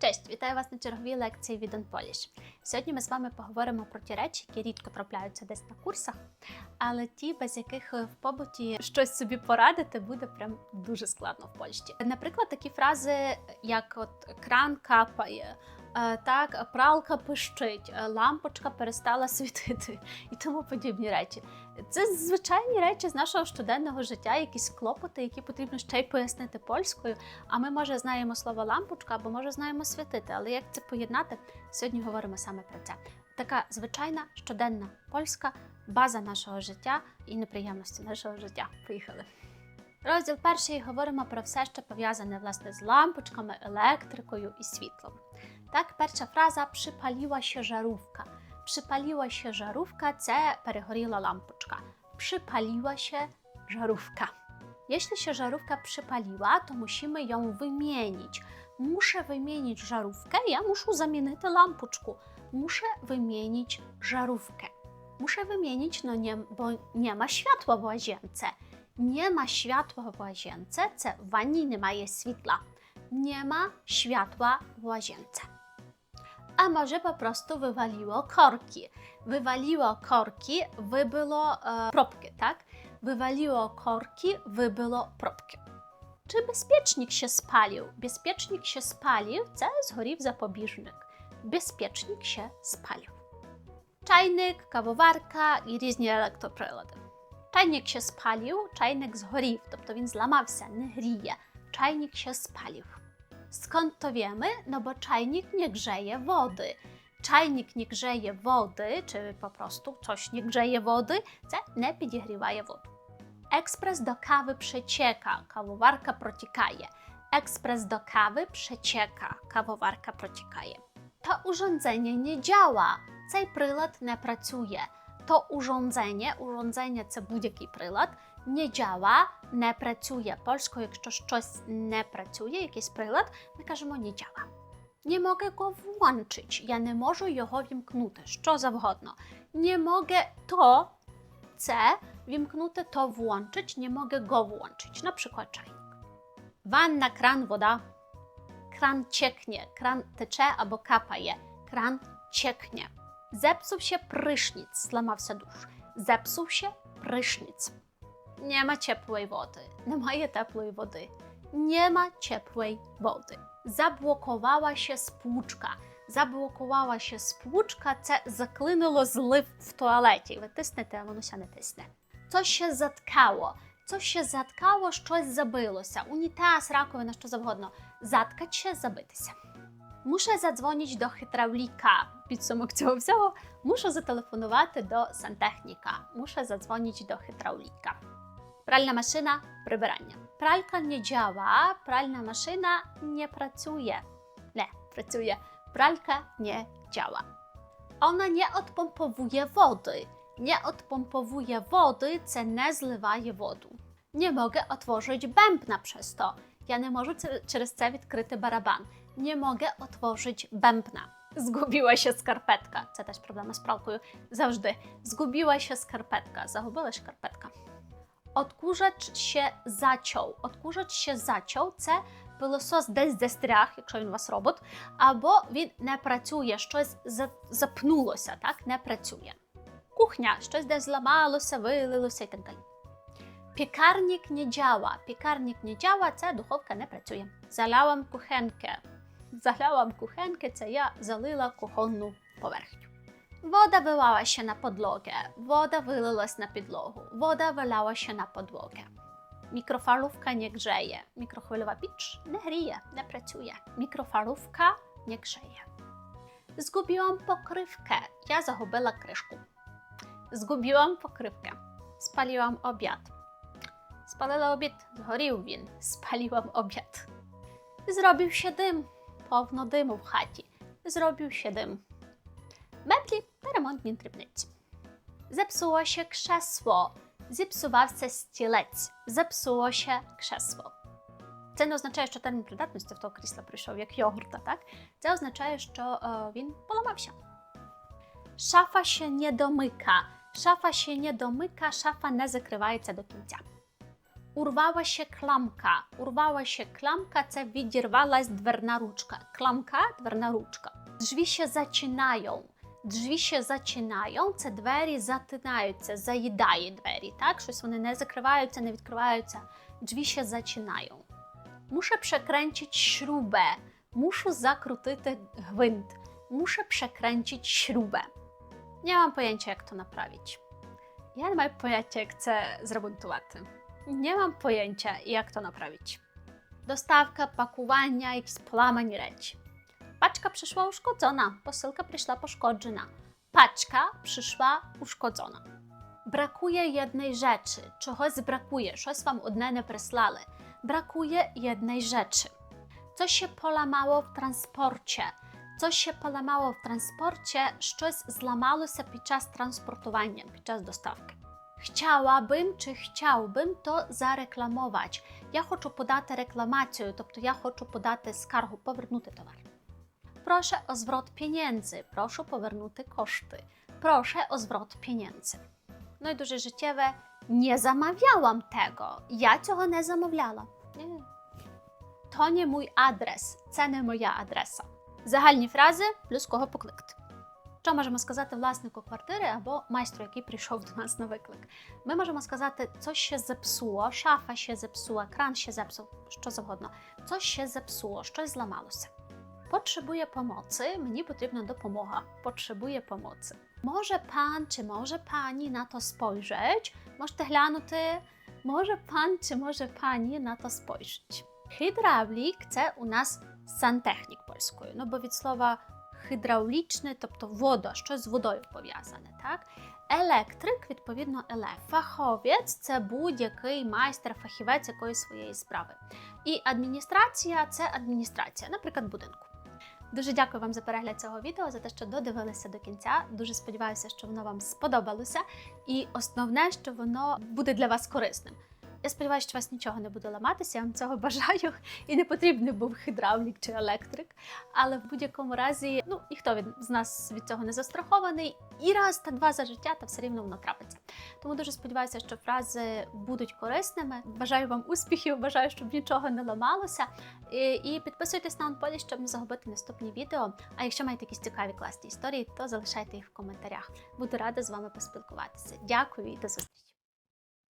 Cześć, вітаю вас на черговій лекції від Polish. Сьогодні ми з вами поговоримо про ті речі, які рідко трапляються десь на курсах, але ті, без яких в побуті щось собі порадити, буде прям дуже складно в Польщі. Наприклад, такі фрази, як от кран капає. е, Так, пралка пищить, лампочка перестала світити і тому подібні речі. Це звичайні речі з нашого щоденного життя, якісь клопоти, які потрібно ще й пояснити польською. А ми, може, знаємо слово лампочка, або може знаємо світити. Але як це поєднати? Сьогодні говоримо саме про це. Така звичайна щоденна польська база нашого життя і неприємності нашого життя. Поїхали. Розділ перший говоримо про все, що пов'язане власне з лампочками, електрикою і світлом. Так, перша фраза przypaliła się żarówka. Przypaliła się żarówka це перегоріла лампочка. Przypaliła się żarówka. Jeśli się żarówka przypaliła, to musimy ją wymienić. Muszę wymienić żarówkę, ja muszę zamienić лампочку. Muszę wymienić żarówkę. Muszę wymienić, no nie, bo nie ma światła w łazience. Nie ma światła w łazience, це в ванні немає світла. Nie ma światła w łazience. A może po prostu wywaliło korki. Wywaliło korki, wybyło e, probki, tak? Wywaliło korki, wybyło probki. Czy bezpiecznik się spalił? Bezpiecznik się spalił, це згорів запобіжник. Безпечник się spalił. Czajnik, kawowarka і різні електроприлади. Чайник się spalił, czajnik zgорів, тобто він зламався, не гріє. Czajnik się spalił. Skąd to wiemy? No bo czajnik nie grzeje wody. Czajnik nie grzeje wody, czy po prostu coś nie grzeje wody, це не підігріває воду. Ekspres do kawy przecieka, kawowarka protikaje. Ekspres do kawy przecieka, kawowarka protikaje. To urządzenie nie działa, цей прилад не працює. То urządzenie, urządzenie це будь-який прилад, не działa, не працює. Польською, якщо щось не працює, якийсь прилад, ми кажемо не działa. Nie mogę go włączyć, ja nie можу його вімкнути, що завгодно. Nie mogę to, це, вімкнути, то włączyć, nie mogę go włączyć, na przykład czajnik. Wanna, kran, woda. Kran cieknie, kran tecze albo kapaje. Kran cieknie. Zepsuł się prysznic, złamawся dusz. Zepsuł się prysznic. Nie ma ciepłej. Немає теплої води. Nie ma ciepłej. Заблокувала się spłuczka. Заблокувала się spłuczka, це заклинило злив в туалеті. Ви тиснете, а воно ся не тисне. Coś się zatkało. Coś się zatkało, щось забилося. Унітаз, раковина, що завгодно. Заткать się, забитися. Muszę zadzwonić do hydraulika. Підсумок цього всього. Muszę zatelефонувати до сантехніка. Muszę zadzwonić do hydraulika. Pralna maszyna, прибирання. Pralka nie działa, pralna maszyna nie pracuje. Nie, pracuje. Pralka nie działa. Ona nie odpompowuje wody. Nie odpompowuje wody, це не зливає воду. Nie mogę otworzyć bębna przez to. Ja nie можу це- через це відкрити барабан. Nie mogę otworzyć bębna. Zgubiła się skarpetka. Це теж проблема з пралкою. Завжди. Zgubiła się skarpetka. Загубила шкарпетка. Odkurzacz się zaciął. Odkurzacz się zaciął це пилосос десь застряг, якщо він у вас робот, або він не працює, щось запнулося, так? Не працює. Кухня, щось десь зламалося, вилилося і так далі. Piekarnik nie działa. Piekarnik nie działa, це духовка не працює. Залявам кухенkę. Залявам кухенkę, це я залила кухонну поверхню. Woda wylała się na podłogę. Woda wylilась na підлогу. Woda wylała się na podłogę. Mikrofalówka nie grzeje. Mikrochwilowa picz nie grzieje, nie pracuje. Mikrofalówka nie grzeje. Zgubiłam pokrywkę. Ja zagubila kryszku. Zgubiłam pokrywkę. Spaliłam obiad. Spalила обід, згорів він. Спаліłam obiad. Zrobił się dym. Повно диму в хаті. Zrobił się dym. Меблі та ремонтні дрібниці. Zepsuło się krzesło. Zіпсувався стілець. Zepsuło się krzesło. Це не означає, що термін придатності в того крісла прийшов як йогурта, так? Це означає, що е, він поламався. Шафа się nie domyka. Шафа się nie domyka, шафа не закривається до кінця. Урвала się кламка. Урвала się кламка це відірвалась дверна ручка. Кламка дверна ручка. Drzwi się zaczynają. Drzwi się zaczynają, це двері затинаються, заїдає двері, так? Щось вони не закриваються, не відкриваються. Drzwi się zaczynają. Muszę przekręcić śrubę. Muszę zakrutyty gwind. Muszę przekręcić śrubę. Nie mam pojęcia, jak to naprawić. Я не маю поняття, як це зремонтувати. Nie mam pojęcia, jak to naprawić. Dostawka, pakowania, jakieś połamanie ręci. Paczka przyszła uszkodzona, posyłka przyszła poszkodzona. Paczka przyszła uszkodzona. Brakuje jednej rzeczy. Czegoś brakuje, щось вам одне не прислали. Brakuje jednej rzeczy. Coś się polamało w transporcie. Coś się polamało w transporcie, щось зламалося під час транспортування, під час доставки. Chciałabym czy chciałbym to zareklamować. Я хочу подати рекламацію, тобто я хочу подати скаргу, повернути товар. Proszę o zwrot pieniędzy. Proszę poвернути koszty. Proszę o zwrot pieniędzy. No i дуже життєве. Nie zamawiałam tego. Я цього не замовляла. Nie. To nie mój adres. Це не моя адреса. Загальні фрази плюс кого покликати. Що можемо сказати власнику квартири або майстру, який прийшов до нас на виклик? Ми можемо сказати, co się zepsuło, шафа się zepsuła, кран się zepsuł, що завгодно. Coś się zepsuło, щось зламалося. Potrzebuję pomocy, mnie potrzebna допомога. Potrzebuję pomocy. Może pan czy może pani na to spojrzeć? Можете глянути? Може пан чи може пані на то спojrzeć? Hydraulik це у нас santechnik польською, ну бо від слова hydrauliczny, тобто вода, щось з водою пов'язане, так? Електрик, відповідно, еле. Фаховець це будь-який майстер, фахівець якоїсь своєї справи. І адміністрація це адміністрація, наприклад, будинку. Дуже дякую вам за перегляд цього відео, за те, що додивилися до кінця. Дуже сподіваюся, що воно вам сподобалося. І основне, що воно буде для вас корисним. Я сподіваюся, що у вас нічого не буде ламатися, я вам цього бажаю. І не потрібний був гідравлік чи електрик. Але в будь-якому разі, ну ніхто від з нас від цього не застрахований. І раз та два за життя, та все рівно воно трапиться. Тому дуже сподіваюся, що фрази будуть корисними. Бажаю вам успіхів, бажаю, щоб нічого не ламалося. І, і підписуйтесь на OnPoly, щоб не загубити наступні відео. А якщо маєте якісь цікаві класні історії, то залишайте їх в коментарях. Буду рада з вами поспілкуватися. Дякую і до зустрічі!